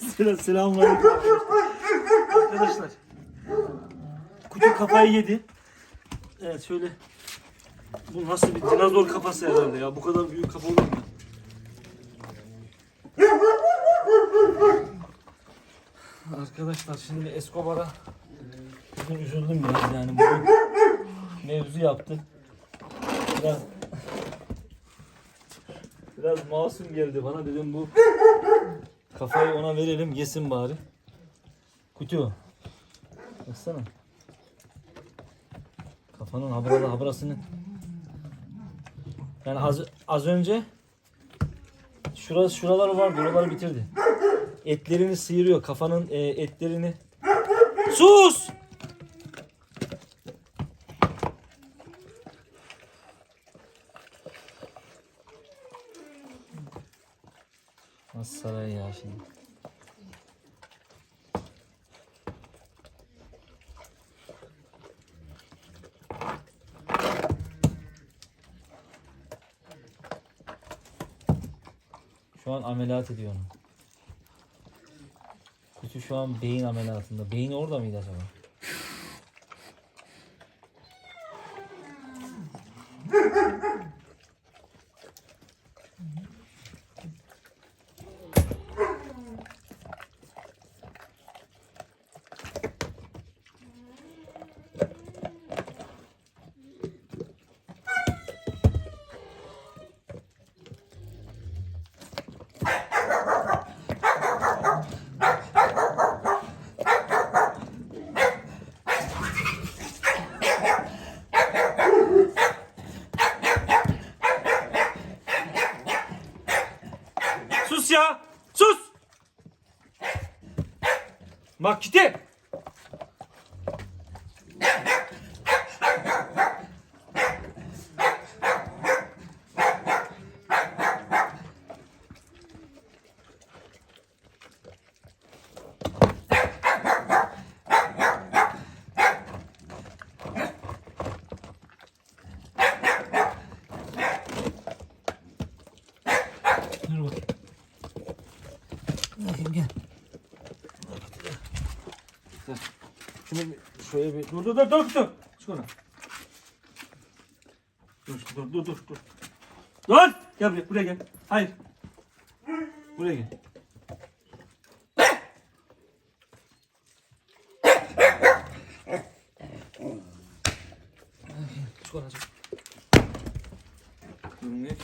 Selam, selamünaleyküm arkadaşlar. Kutu kafayı yedi. Evet şöyle. Bu nasıl bir dinozor kafası herhalde ya. Bu kadar büyük kafa olur mu? Arkadaşlar şimdi Escobar'a bugün üzüldüm biraz yani bugün mevzu yaptı. Biraz biraz masum geldi bana dedim bu kafayı ona verelim yesin bari. Kutu. Baksana. Kafanın habrada habrasını. Yani az, az önce şurası şuraları var buraları bitirdi. Etlerini sıyırıyor kafanın e, etlerini. Sus! Nasıl saray ya şimdi. Şu an ameliyat ediyor onu. Kutu şu an beyin ameliyatında. Beyin orada mıydı acaba? Sus ya! Sus! Bak gitti. Bakayım gel. Şunu bir- şöyle bir dur dur dur dur dur. Çık ona. Dur dur dur dur dur. Dur! Gel buraya, buraya gel. Hayır. Buraya gel. Çık ona çık. Durun ne ki?